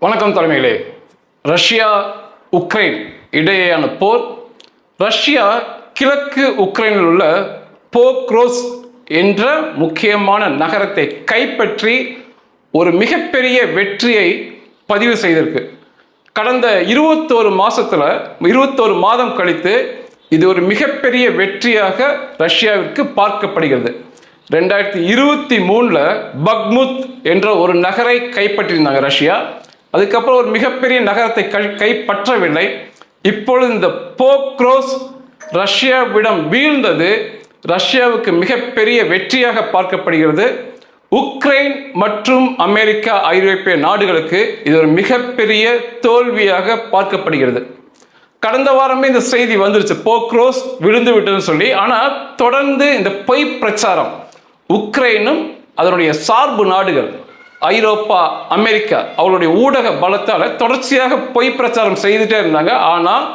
வணக்கம் தலைமைகளே. Russia Ukraine இடையேயான போர். Russia கிழக்கு உக்ரைனில் உள்ள போக்ரோஸ் என்ற முக்கியமான நகரத்தை கைப்பற்றி ஒரு மிகப்பெரிய வெற்றியை பதிவு செய்திருக்கு. கடந்த இருபத்தோரு மாதத்தில் இருபத்தோரு மாதம் கழித்து இது ஒரு மிகப்பெரிய வெற்றியாக ரஷ்யாவிற்கு பார்க்கப்படுகிறது. ரெண்டாயிரத்தி இருபத்தி மூணில் பக்முத் என்ற ஒரு நகரை கைப்பற்றியிருந்தாங்க ரஷ்யா. அதுக்கப்புறம் ஒரு மிகப்பெரிய நகரத்தை கை கைப்பற்றவில்லை. இப்பொழுது இந்த போக்ரோஸ் ரஷ்யாவிடம் வீழ்ந்தது. ரஷ்யாவுக்கு மிகப்பெரிய வெற்றியாக பார்க்கப்படுகிறது. உக்ரைன் மற்றும் அமெரிக்கா ஐரோப்பிய நாடுகளுக்கு இது ஒரு மிகப்பெரிய தோல்வியாக பார்க்கப்படுகிறது. கடந்த வாரமே இந்த செய்தி வந்துருச்சு. போக்ரோஸ் விழுந்து விட்டதுன்னு சொல்லி. ஆனால் தொடர்ந்து இந்த பொய் பிரச்சாரம் உக்ரைனும் அதனுடைய சார்பு நாடுகள் ஐரோப்பா அமெரிக்கா அவங்களுடைய ஊடக பலத்தால் தொடர்ச்சியாக பொய் பிரச்சாரம் செய்துட்டே இருந்தாங்க. ஆனால்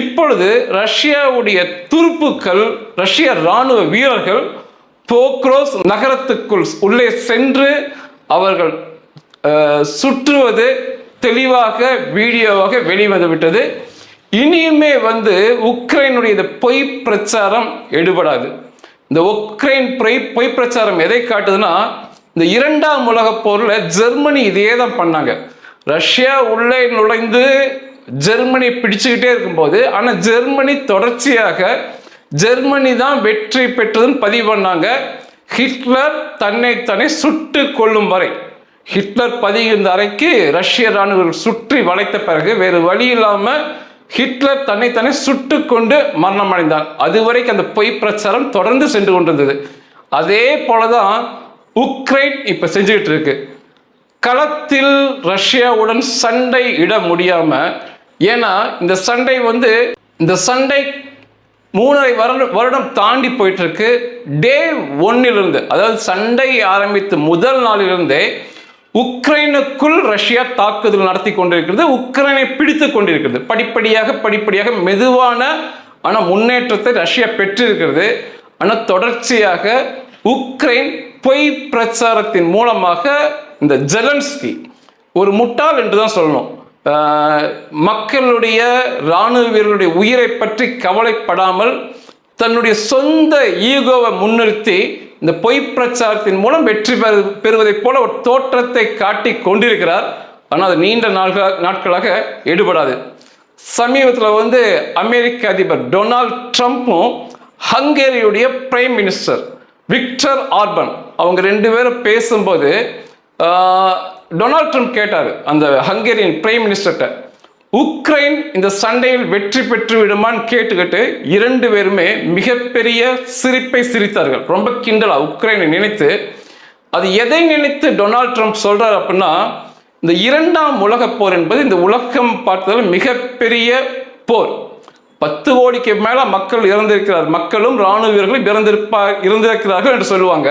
இப்பொழுது ரஷ்யாவுடைய துருப்புக்கள் ரஷ்ய இராணுவ வீரர்கள் போக்ரோஸ் நகரத்துக்குள் உள்ளே சென்று அவர்கள் சுற்றுவது தெளிவாக வீடியோவாக வெளிவந்து விட்டது. இனியுமே வந்து உக்ரைனுடைய இந்த பொய் பிரச்சாரம் எடுபடாது. இந்த உக்ரைன் பொய் பொய் பிரச்சாரம் எதை காட்டுதுன்னா இந்த இரண்டாம் உலகப் போரில் ஜெர்மனி இதே தான் பண்ணாங்க. ரஷ்யா உள்ளே நுழைந்து ஜெர்மனி பிடிச்சுக்கிட்டே இருக்கும்போது ஆனால் ஜெர்மனி தொடர்ச்சியாக ஜெர்மனி தான் வெற்றி பெற்றதுன்னு பதிவு பண்ணாங்க. ஹிட்லர் தன்னைத்தானே சுட்டு கொள்ளும் வரை ஹிட்லர் பதிகின்ற அறைக்கு ரஷ்ய ராணுவர்கள் சுற்றி வளைத்த பிறகு வேறு வழி இல்லாமல் ஹிட்லர் தன்னைத்தானே சுட்டு கொண்டு மரணம் அடைந்தார் அதுவரைக்கும் அந்த பொய் பிரச்சாரம் தொடர்ந்து சென்று கொண்டிருந்தது. அதே போலதான் உக்ரைன் இப்ப செஞ்சுக்கிட்டு இருக்கு. களத்தில் ரஷ்யாவுடன் சண்டை இட முடியாம ஏன்னா இந்த சண்டை வந்து இந்த சண்டை மூணரை வருடம் வருடம் தாண்டி போயிட்டு இருக்கு டே ஒன்னிலிருந்து அதாவது சண்டை ஆரம்பித்த முதல் நாளிலிருந்தே உக்ரைனுக்குள் ரஷ்யா தாக்குதல் நடத்தி கொண்டிருக்கிறது உக்ரைனை பிடித்து கொண்டிருக்கிறது. படிப்படியாக படிப்படியாக மெதுவான ஆனால் முன்னேற்றத்தை ரஷ்யா பெற்றிருக்கிறது. ஆனால் தொடர்ச்சியாக உக்ரைன் பொய் பிரச்சாரத்தின் மூலமாக இந்த ஜெலன்ஸ்கி ஒரு முட்டாள் என்று தான் சொல்லணும். மக்களுடைய இராணுவ வீரர்களுடைய உயிரை பற்றி கவலைப்படாமல் தன்னுடைய சொந்த ஈகோவை முன்னிறுத்தி இந்த பொய் பிரச்சாரத்தின் மூலம் வெற்றி பெறு பெறுவதைப் போல ஒரு தோற்றத்தை காட்டி கொண்டிருக்கிறார். ஆனால் அது நீண்ட நாள்களா நாட்களாக எடுபடாது. சமீபத்தில் வந்து அமெரிக்க அதிபர் டொனால்ட் ட்ரம்ப்பும் ஹங்கேரியுடைய பிரைம் மினிஸ்டர் விக்டர் ஆர்பன். அவங்க ரெண்டு பேரும் பேசும்போது டொனால்ட் ட்ரம்ப் கேட்டார் அந்த ஹங்கேரியன் பிரைம் மினிஸ்டர்கிட்ட உக்ரைன் இந்த சண்டையில் வெற்றி பெற்று விடுமான்னு கேட்டுக்கிட்டு இரண்டு பேருமே மிகப்பெரிய சிரிப்பை சிரித்தார்கள். ரொம்ப கிண்டலா உக்ரைனை நினைத்து. அது எதை நினைத்து டொனால்ட் ட்ரம்ப் சொல்றார் அப்படின்னா இந்த இரண்டாம் உலகப் போர் என்பது இந்த உலகம் பார்த்ததில் மிகப்பெரிய போர். பத்து கோடிக்கு மேல மக்கள் இறந்திருக்கிறார். மக்களும் ராணுவ வீரர்களும் இறந்திருப்பா இறந்திருக்கிறார்கள் என்று சொல்லுவாங்க.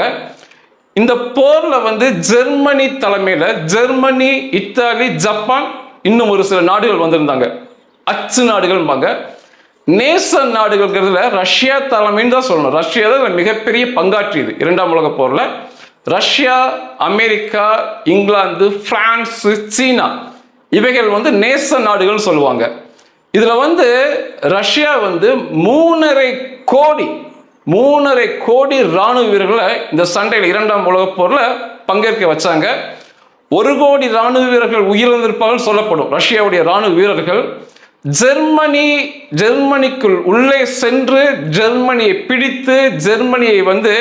இந்த போர்ல வந்து ஜெர்மனி தலைமையில ஜெர்மனி இத்தாலி ஜப்பான் இன்னும் ஒரு சில நாடுகள் வந்திருந்தாங்க. அச்சு நாடுகள்பாங்க நேச நாடுகள்ங்கிறதுல ரஷ்யா தலைமைன்னு தான் சொல்லணும். ரஷ்யா தான் மிகப்பெரிய பங்காற்றியது இரண்டாம் உலக போர்ல. Russia America England France China இவைகள் வந்து நேச நாடுகள்னு சொல்லுவாங்க. இதில் வந்து ரஷ்யா வந்து மூணரை கோடி மூணரை கோடி ராணுவ வீரர்களை இந்த சண்டையில் இரண்டாம் உலகப் போரில் பங்கேற்க வச்சாங்க. ஒரு கோடி ராணுவ வீரர்கள் உயிரிழந்திருப்பார்கள் சொல்லப்படும். ரஷ்யாவுடைய ராணுவ வீரர்கள் ஜெர்மனி ஜெர்மனிக்குள் உள்ளே சென்று ஜெர்மனியை பிடித்து ஜெர்மனியை வந்து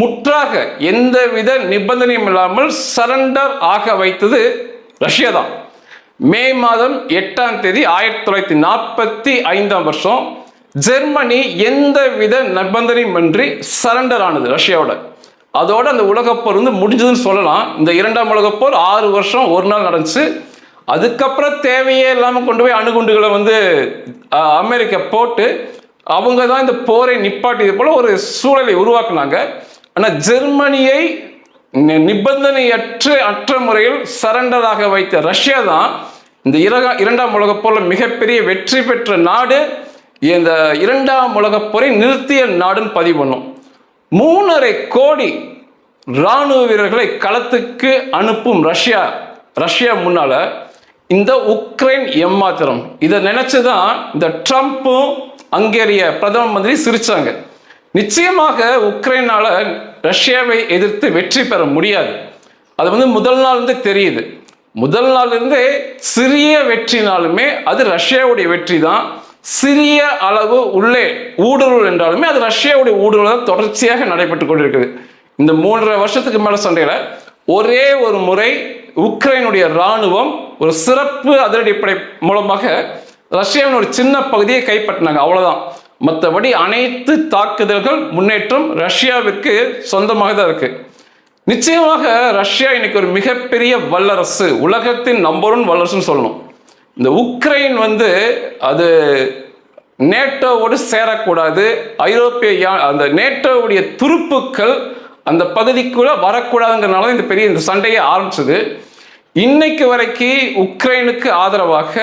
முற்றாக எந்தவித நிபந்தனையும் இல்லாமல் சரண்டர் ஆக வைத்தது ரஷ்யா தான். மே மாதம் எட்டாம் தேதி ஆயிரத்தி தொள்ளாயிரத்தி நாற்பத்தி ஐந்தாம் வருஷம் ஜெர்மனி எந்தவித நிபந்தனையுமின்றி சரண்டர் ஆனது ரஷ்யாவோட. அதோட அந்த உலகப்போர் வந்து முடிஞ்சதுன்னு சொல்லலாம். இந்த இரண்டாம் உலகப்போர் ஆறு வருஷம் ஒரு நாள் நடந்துச்சு. அதுக்கப்புறம் தேவையே இல்லாமல் கொண்டு போய் அணுகுண்டுகளை வந்து அமெரிக்கா போட்டு அவங்க தான் இந்த போரை நிப்பாட்டியது போல ஒரு சூழலை உருவாக்குனாங்க. ஆனால் ஜெர்மனியை நிபந்தனையற்ற அற்ற முறையில் சரண்டராக வைத்த ரஷ்யா தான் இந்த இரக இரண்டாம் உலகப்போரில் மிகப்பெரிய வெற்றி பெற்ற நாடு இந்த இரண்டாம் உலகப் போரை நிறுத்திய நாடுன்னு பதிவு பண்ணும். மூணரை கோடி ராணுவ வீரர்களை களத்துக்கு அனுப்பும் ரஷ்யா ரஷ்யா முன்னால் இந்த உக்ரைன் எம்மாத்திரம் இதை நினச்சி தான் இந்த ட்ரம்ப்பும் அங்கேறிய பிரதம மந்திரி சிரித்தாங்க நிச்சயமாக உக்ரைனால் ரஷ்யாவை எதிர்த்து வெற்றி பெற முடியாது. அது வந்து முதல் நாள் இருந்து தெரியுது. முதல் நாள்லேருந்தே சிறிய வெற்றினாலுமே அது ரஷ்யாவுடைய வெற்றி தான் சிறிய அளவு உள்ளே ஊடுருவல் என்றாலுமே அது ரஷ்யாவுடைய ஊடுருவல் தான் தொடர்ச்சியாக நடைபெற்று கொண்டிருக்குது. இந்த மூன்றரை வருஷத்துக்கு மேலே சண்டையில் ஒரே ஒரு முறை உக்ரைனுடைய ராணுவம் ஒரு சிறப்பு அதிரடிப்படை மூலமாக ரஷ்யாவின் ஒரு சின்ன பகுதியை கைப்பற்றினாங்க. அவ்வளோதான் மற்றபடி அனைத்து தாக்குதல்கள் முன்னேற்றம் ரஷ்யாவிற்கு சொந்தமாக தான் இருக்குது நிச்சயமாக ரஷ்யா இன்னைக்கு ஒரு மிகப்பெரிய வல்லரசு உலகத்தின் நம்பர் ஒன் வல்லரசுன்னு சொல்லணும். இந்த உக்ரைன் வந்து அது நேட்டோவோடு சேரக்கூடாது ஐரோப்பிய யா- அந்த நேட்டோவுடைய துருப்புக்கள் அந்த பகுதிக்குள்ளே வரக்கூடாதுங்கிறனால இந்த பெரிய இந்த சண்டையை ஆரம்பிச்சது. இன்னைக்கு வரைக்கும் உக்ரைனுக்கு ஆதரவாக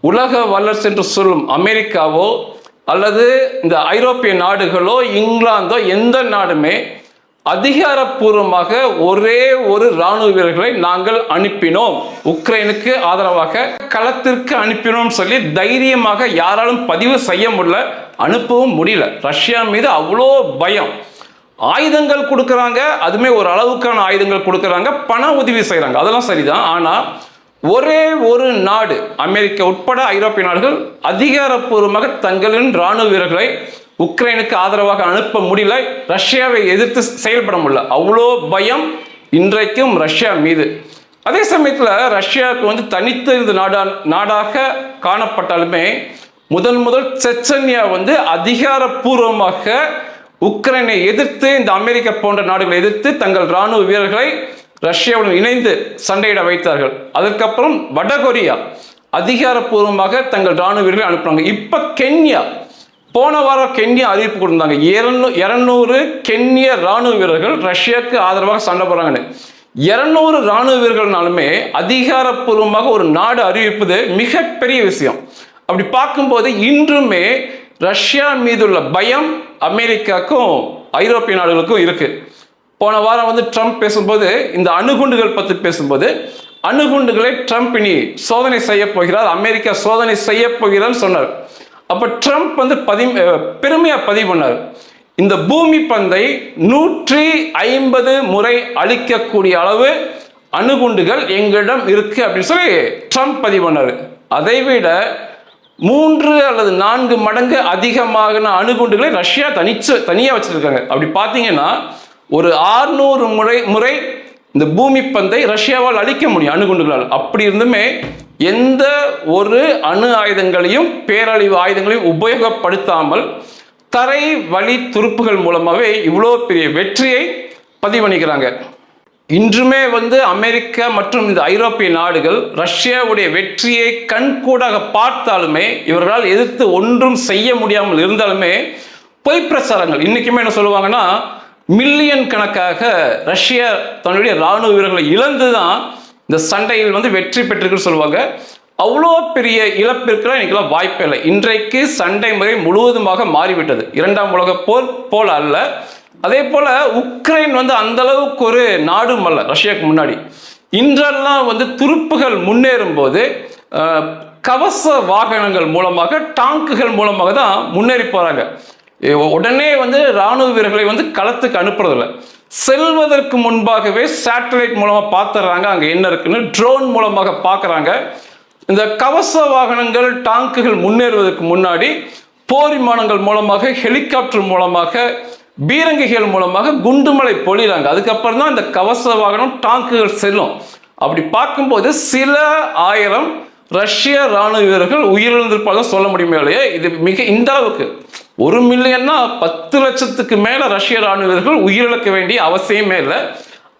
உலக வல்லரசு என்று சொல்லும் அமெரிக்காவோ அல்லது இந்த ஐரோப்பிய நாடுகளோ இங்கிலாந்தோ எந்த நாடுமே அதிகாரப்பூர்வமாக ஒரே ஒரு ராணுவ வீரர்களை நாங்கள் அனுப்பினோம். உக்ரைனுக்கு ஆதரவாக களத்திற்கு அனுப்பினோம் சொல்லி தைரியமாக யாராலும் பதிவு செய்ய முடியல அனுப்பவும் முடியல. ரஷ்யா மீது அவ்வளோ பயம். ஆயுதங்கள் கொடுக்குறாங்க அதுமே ஒரு அளவுக்கான ஆயுதங்கள் கொடுக்குறாங்க பண உதவி செய்கிறாங்க அதெல்லாம் சரிதான். ஆனால் ஒரே ஒரு நாடு அமெரிக்கா உட்பட ஐரோப்பிய நாடுகள் அதிகாரப்பூர்வமாக தங்களின் ராணுவ வீரர்களை உக்ரைனுக்கு ஆதரவாக அனுப்ப முடியல ரஷ்யாவை எதிர்த்து செயல்பட முடியல. அவ்வளோ பயம் இன்றைக்கும் ரஷ்யா மீது. அதே சமயத்தில் ரஷ்யாவுக்கு வந்து தனித்து நாடா நாடாக காணப்பட்டாலுமே முதன் முதல் செச்சன்யா வந்து அதிகாரப்பூர்வமாக உக்ரைனை எதிர்த்து இந்த அமெரிக்கா போன்ற நாடுகளை எதிர்த்து தங்கள் ராணுவ வீரர்களை ரஷ்யாவுடன் இணைந்து சண்டையிட வைத்தார்கள். அதற்கப்புறம் வடகொரியா அதிகாரப்பூர்வமாக தங்கள் ராணுவ வீரர்களை அனுப்புனாங்க. இப்போ கென்யா போன வாரம் கென்யா அறிவிப்பு கொடுத்தாங்க. இரநூ இரநூறு கென்ய ராணுவ வீரர்கள் ரஷ்யாவுக்கு ஆதரவாக சண்டை போடுறாங்கன்னு. இரநூறு ராணுவ வீரர்கள்னாலுமே அதிகாரப்பூர்வமாக ஒரு நாடு அறிவிப்பது மிகப்பெரிய விஷயம். அப்படி பார்க்கும்போது இன்றுமே ரஷ்யா மீதுள்ள பயம் அமெரிக்காக்கும் ஐரோப்பிய நாடுகளுக்கும் இருக்கு. போன வாரம் வந்து ட்ரம்ப் பேசும்போது இந்த அணுகுண்டுகள் பற்றி பேசும்போது அணுகுண்டுகளை ட்ரம்ப் இனி சோதனை செய்ய போகிறார் அமெரிக்கா சோதனை செய்ய போகிறார்னு சொன்னார். அப்போ ட்ரம்ப் வந்து பதி பெருமையாக பதிவு பண்ணார். இந்த பூமி பந்தை நூற்றி ஐம்பது முறை அழிக்கக்கூடிய அளவு அணுகுண்டுகள் எங்களிடம் இருக்கு அப்படின்னு சொல்லி ட்ரம்ப் பதிவு பண்ணாரு. அதை விட மூன்று அல்லது நான்கு மடங்கு அதிகமான அணுகுண்டுகளை ரஷ்யா தனிச்சு தனியாக வச்சிருக்காங்க. அப்படி பார்த்தீங்கன்னா ஒரு ஆறுநூறு முறை முறை இந்த பூமி பந்தை ரஷ்யாவால் அழிக்க முடியும் அணுகுண்டுகளால். அப்படி இருந்துமே எந்த ஒரு அணு ஆயுதங்களையும் பேரழிவு ஆயுதங்களையும் உபயோகப்படுத்தாமல் தரை வழி துருப்புகள் மூலமாகவே இவ்வளோ பெரிய வெற்றியை பதிவு பண்ணிக்கிறாங்க இன்றுமே வந்து அமெரிக்கா மற்றும் இந்த ஐரோப்பிய நாடுகள் ரஷ்யாவுடைய வெற்றியை கண்கூடாக பார்த்தாலுமே இவர்களால் எதிர்த்து ஒன்றும் செய்ய முடியாமல் இருந்தாலுமே பொய் பிரச்சாரங்கள் இன்றைக்குமே என்ன சொல்லுவாங்கன்னா மில்லியன் கணக்காக ரஷ்யா தன்னுடைய ராணுவ வீரர்களை இழந்து தான் இந்த சண்டையில் வந்து வெற்றி பெற்றிருக்குன்னு சொல்லுவாங்க. அவ்வளோ பெரிய இழப்பிற்கெல்லாம் இன்றைக்கெல்லாம் வாய்ப்பே இல்லை. இன்றைக்கு சண்டை முறை முழுவதுமாக மாறிவிட்டது. இரண்டாம் உலக போர் போல் அல்ல. அதே போல் உக்ரைன் வந்து அந்த அளவுக்கு ஒரு நாடும் அல்ல ரஷ்யாவுக்கு முன்னாடி. இன்றெல்லாம் வந்து துருப்புகள் முன்னேறும் போது கவச வாகனங்கள் மூலமாக டாங்குகள் மூலமாக தான் முன்னேறி போகிறாங்க உடனே வந்து ராணுவ வீரர்களை வந்து களத்துக்கு அனுப்புறதில்ல. செல்வதற்கு முன்பாகவே சேட்டலைட் மூலமாக பார்த்துடுறாங்க அங்கே என்ன இருக்குன்னு ட்ரோன் மூலமாக பார்க்குறாங்க. இந்த கவச வாகனங்கள் டாங்குகள் முன்னேறுவதற்கு முன்னாடி போர் விமானங்கள் மூலமாக ஹெலிகாப்டர் மூலமாக பீரங்கிகள் மூலமாக குண்டுமலை பொழிகிறாங்க அதுக்கப்புறம் தான் இந்த கவச வாகனம் டாங்குகள் செல்லும். அப்படி பார்க்கும்போது சில ஆயிரம் ரஷ்ய ராணுவ வீரர்கள் உயிரிழந்திருப்பாங்க சொல்ல முடியுமே இல்லையா? இது மிக இந்த அளவுக்கு. ஒரு மில்லியன்னா பத்து லட்சத்துக்கு மேலே ரஷ்ய ராணுவ வீரர்கள் உயிரிழக்க வேண்டிய அவசியமே இல்லை.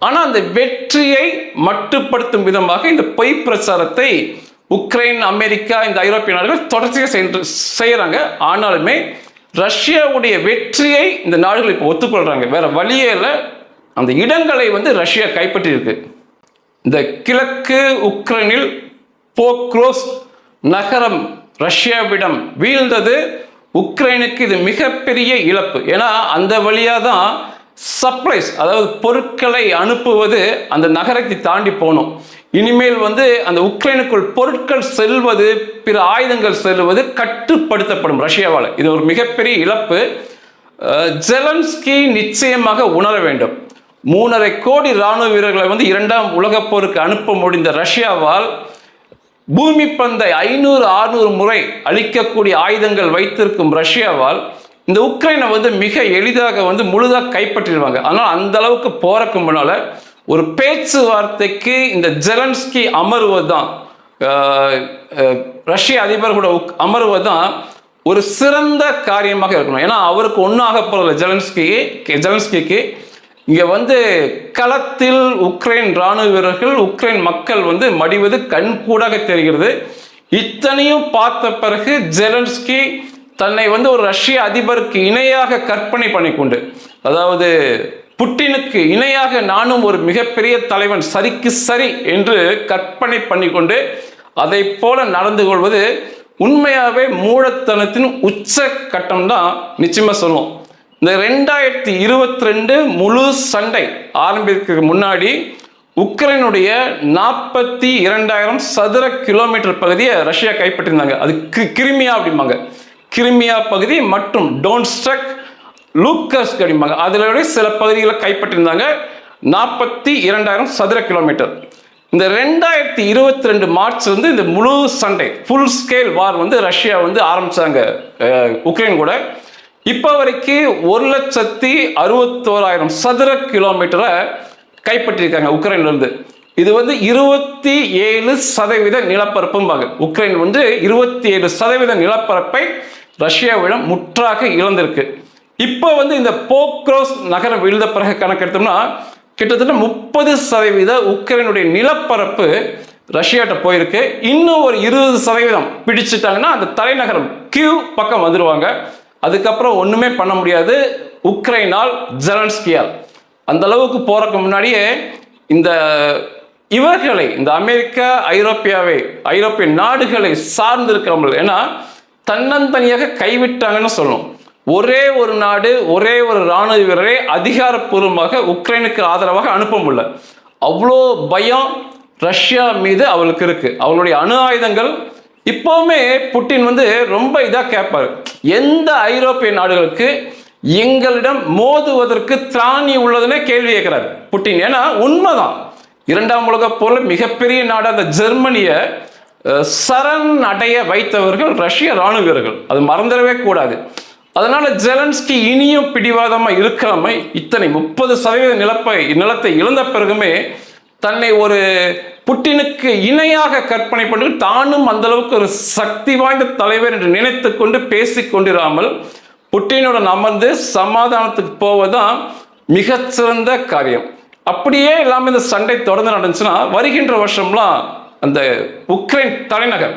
ஆனால் அந்த வெற்றியை மட்டுப்படுத்தும் விதமாக இந்த பொய் பிரச்சாரத்தை உக்ரைன் அமெரிக்கா இந்த ஐரோப்பிய நாடுகள் தொடர்ச்சியாக சென்று செய்கிறாங்க ஆனாலுமே ரஷ்யாவுடைய வெற்றியை இந்த நாடுகள் இப்போ ஒத்துக்கொள்கிறாங்க வேற வழியே இல்லை. அந்த இடங்களை வந்து ரஷ்யா கைப்பற்றியிருக்கு. இந்த கிழக்கு உக்ரைனில் போக்ரோஸ் நகரம் ரஷ்யாவிடம் வீழ்ந்தது. உக்ரைனுக்கு இது மிகப்பெரிய இழப்பு. ஏன்னா அந்த வழியாக தான் சப்ளைஸ் அதாவது பொருட்களை அனுப்புவது அந்த நகரத்தை தாண்டி போகணும். இனிமேல் வந்து அந்த உக்ரைனுக்குள் பொருட்கள் செல்வது பிற ஆயுதங்கள் செல்வது கட்டுப்படுத்தப்படும் ரஷ்யாவால். இது ஒரு மிகப்பெரிய இழப்பு. ஜெலன்ஸ்கி நிச்சயமாக உணர வேண்டும். மூணரை கோடி ராணுவ வீரர்களை வந்து இரண்டாம் உலகப் போருக்கு அனுப்ப முடிந்த ரஷ்யாவால் பூமி பந்தை ஐநூறு ஆறுநூறு முறை அழிக்கக்கூடிய ஆயுதங்கள் வைத்திருக்கும் ரஷ்யாவால் இந்த உக்ரைனை வந்து மிக எளிதாக வந்து முழுதாக கைப்பற்றிடுவாங்க. ஆனால் அந்த அளவுக்கு போறக்கு முன்னால ஒரு பேச்சுவார்த்தைக்கு இந்த ஜெலன்ஸ்கி அமர்வது தான் ரஷ்ய அதிபர் கூட உக்- அமர்வது தான் ஒரு சிறந்த காரியமாக இருக்கணும். ஏன்னா அவருக்கு ஒன்றும் ஆக போகிறதில்ல ஜெலன்ஸ்கி ஜெலன்ஸ்கிக்கு. இங்கே வந்து களத்தில் உக்ரைன் இராணுவ வீரர்கள் உக்ரைன் மக்கள் வந்து மடிவது கண்கூடாக தெரிகிறது. இத்தனையும் பார்த்த பிறகு ஜெலன்ஸ்கி தன்னை வந்து ஒரு ரஷ்ய அதிபருக்கு இணையாக கற்பனை பண்ணிக்கொண்டு அதாவது புட்டினுக்கு இணையாக நானும் ஒரு மிகப்பெரிய தலைவன் சரிக்கு சரி என்று கற்பனை பண்ணிக்கொண்டு அதை போல நடந்து கொள்வது உண்மையாகவே மூடத்தனத்தின் உச்ச கட்டம் தான் நிச்சயமாக சொல்லும். இந்த ரெண்டாயிரத்தி இருபத்தி ரெண்டு முழு சண்டை ஆரம்பிக்கிறதுக்கு முன்னாடி உக்ரைனுடைய நாற்பத்தி இரண்டாயிரம் சதுர கிலோமீட்டர் பகுதியை ரஷ்யா கைப்பற்றியிருந்தாங்க. அது கிருமியா கிரிமியா அப்படிம்பாங்க. கிரிமியா பகுதி மற்றும் டோன்ஸ்டக் லூக்கஸ் அப்படிம்பாங்க. அதில் சில பகுதிகளை கைப்பற்றியிருந்தாங்க. நாற்பத்தி இரண்டாயிரம் சதுர கிலோமீட்டர் இந்த ரெண்டாயிரத்தி இருபத்தி ரெண்டு மார்ச் வந்து இந்த முழு சண்டை ஃபுல் ஸ்கேல் வார் வந்து ரஷ்யா வந்து ஆரம்பித்தாங்க உக்ரைன் கூட. இப்போ வரைக்கும் ஒரு லட்சத்தி அறுபத்தோராயிரம் சதுர கிலோமீட்டரை கைப்பற்றியிருக்காங்க உக்ரைன்லேருந்து. இது வந்து இருபத்தி ஏழு சதவீத நிலப்பரப்பும்பாங்க உக்ரைன் வந்து இருபத்தி ஏழு சதவீத நிலப்பரப்பை ரஷ்யாவிடம் முற்றாக இழந்திருக்கு. இப்போ வந்து இந்த போக்ரோஸ் நகரம் விழுந்த பிறகு கணக்கெடுத்தோம்னா கிட்டத்தட்ட முப்பது சதவீத உக்ரைனுடைய நிலப்பரப்பு ரஷ்யாட்ட போயிருக்கு. இன்னும் ஒரு இருபது சதவீதம் பிடிச்சிட்டாங்கன்னா அந்த தலைநகரம் கியூ பக்கம் வந்துடுவாங்க அதுக்கப்புறம் ஒன்றுமே பண்ண முடியாது. உக்ரைனால் ஜெலன்ஸ்கியால். அந்த அளவுக்கு போறதுக்கு முன்னாடியே இந்த இவர்களை இந்த அமெரிக்கா ஐரோப்பியாவை ஐரோப்பிய நாடுகளை சார்ந்திருக்காமல் ஏன்னா தன்னந்தனியாக கைவிட்டாங்கன்னு சொல்லணும். ஒரே ஒரு நாடு ஒரே ஒரு ராணுவ வீரரை அதிகாரப்பூர்வமாக உக்ரைனுக்கு ஆதரவாக அனுப்ப முடியல. அவ்வளோ பயம் ரஷ்யா மீது அவளுக்கு இருக்கு. அவளுடைய அணு ஆயுதங்கள் இப்போவுமே புட்டின் வந்து ரொம்ப இதாக கேட்பாரு எந்த ஐரோப்பிய நாடுகளுக்கு எங்களிடம் மோதுவதற்கு திராணி உள்ளதுன்னே கேள்வி கேட்கிறார் புட்டின் ஏன்னா உண்மைதான். இரண்டாம் உலக போல மிகப்பெரிய நாடு அந்த ஜெர்மனியை சரண் அடைய வைத்தவர்கள் ரஷ்ய ராணுவ வீரர்கள். அது மறந்துடவே கூடாது. அதனால ஜெலன்ஸ்கி இனியும் பிடிவாதமாக இருக்காம இத்தனை முப்பது சதவீத நிலப்பை நிலத்தை இழந்த பிறகுமே தன்னை ஒரு புட்டினுக்கு இணையாக கற்பனை பண்ணி தானும் அந்த அளவுக்கு ஒரு சக்தி வாய்ந்த தலைவர் என்று நினைத்து கொண்டு பேசிக் கொண்டிராமல் புட்டினுடன் அமர்ந்து சமாதானத்துக்கு போவதுதான் மிகச்சிறந்த காரியம். அப்படியே இல்லாமல் இந்த சண்டை தொடர்ந்து நடந்துச்சுன்னா வருகின்ற வருஷம்லாம் அந்த உக்ரைன் தலைநகர்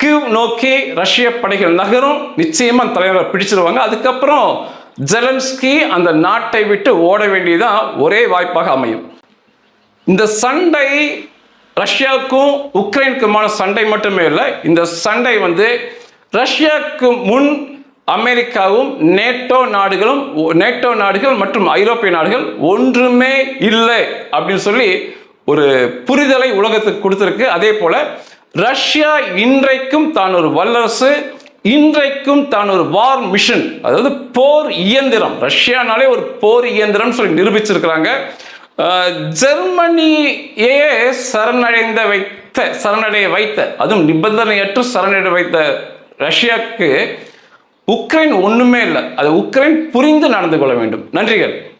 கிவ் நோக்கி ரஷ்ய படைகள் நகரும் நிச்சயமாக அந்த பிடிச்சிருவாங்க. அதுக்கப்புறம் ஜெலன்ஸ்கி அந்த நாட்டை விட்டு ஓட வேண்டியதுதான் ஒரே வாய்ப்பாக அமையும். இந்த சண்டை ரஷ்யாவுக்கும் உக்ரைனுக்குமான சண்டை மட்டுமே இல்லை இந்த சண்டை வந்து ரஷ்யாவுக்கு முன் அமெரிக்காவும் நேட்டோ நாடுகளும் நேட்டோ நாடுகள் மற்றும் ஐரோப்பிய நாடுகள் ஒன்றுமே இல்லை அப்படின்னு சொல்லி ஒரு புரிதலை உலகத்துக்கு கொடுத்துருக்கு. அதே போல ரஷ்யா இன்றைக்கும் தான் ஒரு வல்லரசு இன்றைக்கும் தான் ஒரு வார் மிஷன் அதாவது போர் இயந்திரம். ரஷ்யானாலே ஒரு போர் இயந்திரம் சொல்லி நிரூபிச்சிருக்கிறாங்க. ஜெர்மனியே சரணடைந்த வைத்த சரணடைய வைத்த அதுவும் நிபந்தனையற்று சரணடைய வைத்த ரஷ்யாவுக்கு உக்ரைன் ஒன்றுமே இல்லை. அது உக்ரைன் புரிந்து நடந்து கொள்ள வேண்டும். நன்றிகள்.